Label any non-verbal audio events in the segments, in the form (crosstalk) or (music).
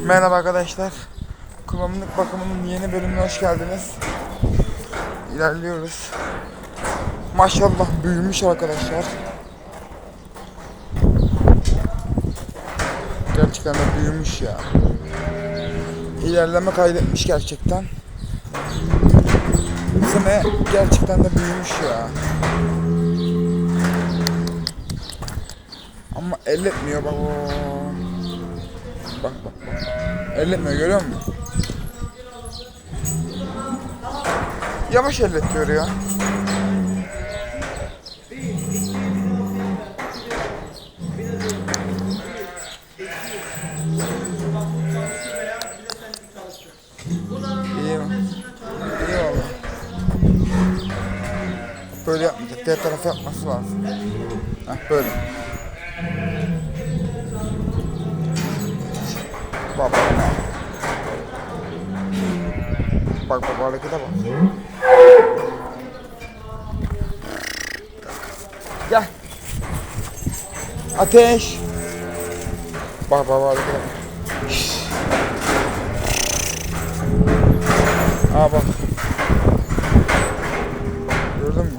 Merhaba arkadaşlar. Kullanımlık bakımının yeni bölümüne hoş geldiniz. İlerliyoruz. Maşallah büyümüş arkadaşlar. Gerçekten de büyümüş ya. İlerleme kaydetmiş gerçekten. Sene gerçekten de büyümüş ya. Ama elletmiyor bak. Bak bak. Elletmiyor görüyor musun? Yavaş elletiyor ya. İyi mi? İyi valla. Böyle yapmayacak. Diğer tarafı yapması lazım. Heh böyle. Baba. Bak bak harekete bak. Gel. Ateş. Bak bak harekete bak. Aa bak. Gördün mü?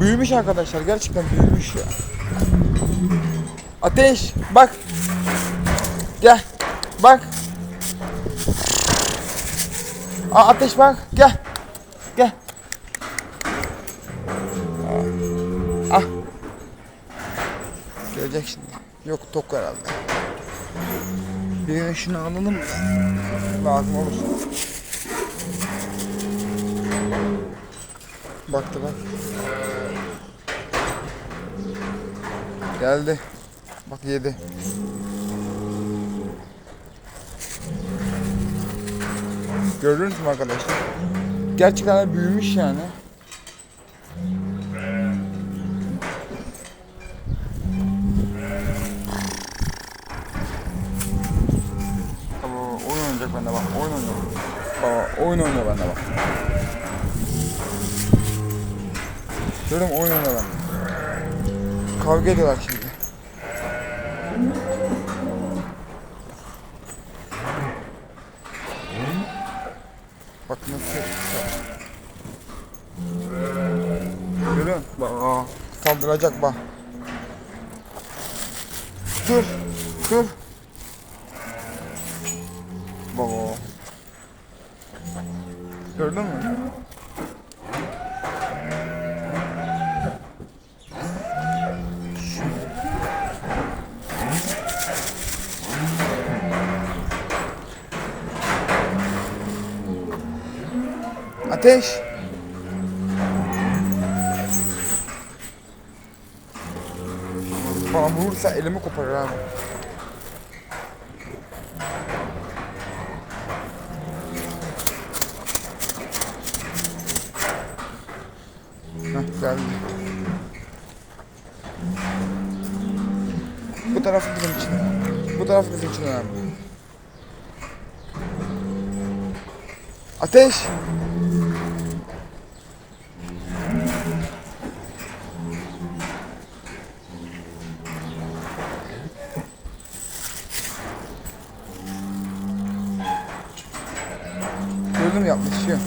Büyümüş arkadaşlar. Gerçekten büyümüş ya. Ateş. Bak. Gel. Bak. Aa, ateş bak. Gel. Gel. Ah. Gelecek şimdi. Yok tok herhalde. Bir şunu alalım mı? Lazım olur. Baktı bak. Geldi. Bak yedi. Gördünüz mü arkadaşlar? Gerçekten büyümüş yani. Baba oyun oynayacak bende bak. Oyun oynuyor. Baba oyun oynuyor bende bak. Görüyorum oyun oynuyor bende. Kavga ediyorlar şimdi. Bak nasıl Görüyor musun? Bak aa, saldıracak bak. Dur. Dur. Baba. Gördün mü? Ateş. Bana vurursa elimi koparır. Heh, geldi. Bu taraf bizim için. Bu taraf bizim için önemli. Ateş! Yaklaşıyor.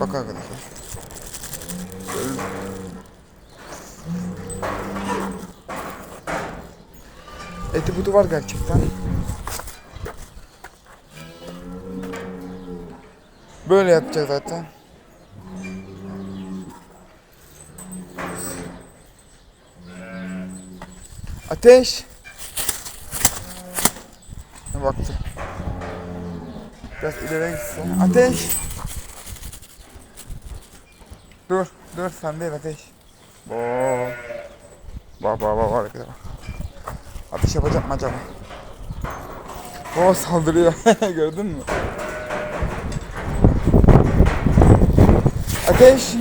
Bak arkadaşlar. Gördün mü? Eti budu var gerçekten. Böyle yapacak zaten. Ateş. Ne baktı. Biraz ileri gitsin. Ateş. Dur, dur sen değil ateş. Oo. Bak bak bak bak. Ateş yapacak mı acaba? Oo saldırıyor. (laughs) Gördün mü? Ateş.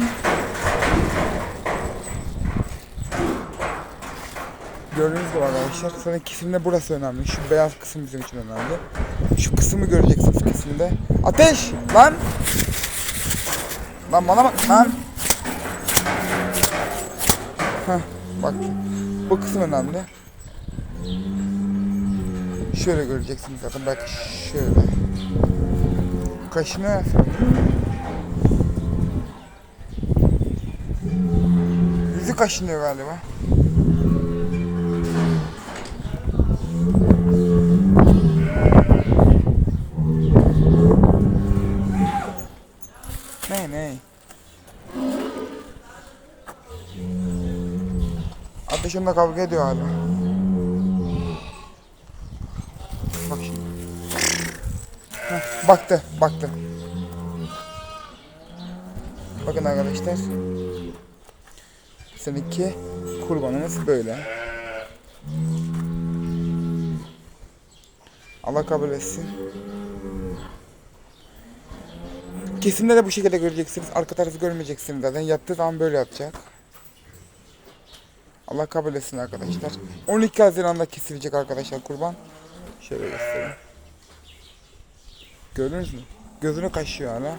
Gördüğünüz gibi arkadaşlar sonra kesimde burası önemli. Şu beyaz kısım bizim için önemli. Şu kısmı göreceksiniz kesimde. Ateş! Lan! Lan bana bak lan! Heh, bak. Bu kısım önemli. Şöyle göreceksiniz zaten belki şöyle. Kaşını Yüzü kaşınıyor galiba. Onunla kavga ediyor hala. Bak şimdi. Baktı, baktı. Bakın arkadaşlar. Seninki kurbanımız böyle. Allah kabul etsin. Kesimde de bu şekilde göreceksiniz. Arka tarafı görmeyeceksiniz zaten. Yattığı zaman böyle yatacak. Allah kabul etsin arkadaşlar. 12 Haziran'da kesilecek arkadaşlar kurban. Şöyle göstereyim. Gördünüz mü? Gözünü kaşıyor hala.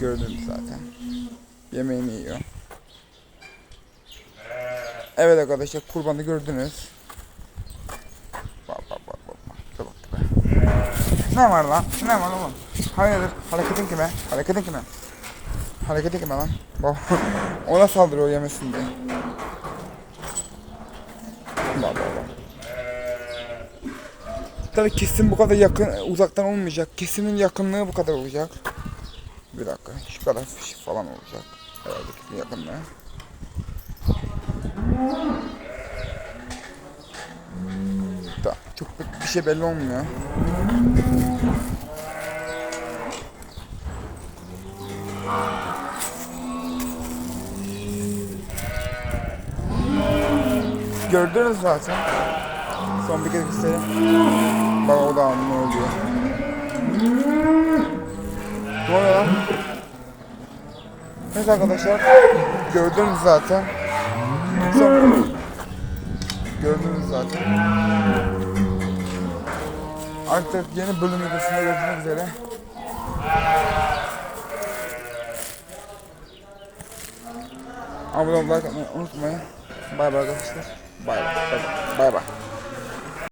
Gördünüz zaten. Yemeğini yiyor. Evet arkadaşlar kurbanı gördünüz. Bak bak bak bak. bak. Şuna bak be. Ne var lan? Ne var oğlum? Hayırdır? Hareketin kime? Hareketin kime? Hareketin kime lan? (laughs) Ona saldırıyor yemesin diye. Bak bak. Tabii kesim bu kadar yakın, uzaktan olmayacak. Kesimin yakınlığı bu kadar olacak. Bir dakika, şu kadar falan olacak. Herhalde kesin yakınlığı. Da çok bir şey belli olmuyor. Gördünüz zaten. Son bir kez göstereyim. Bak o da ne oluyor. Ne oluyor? Evet arkadaşlar. Gördünüz zaten. Son Gördünüz zaten. Artık yeni bölüm videosunda görüşmek üzere. Abone olmayı unutmayın. Bay bay arkadaşlar. Bay bay. Bay bay.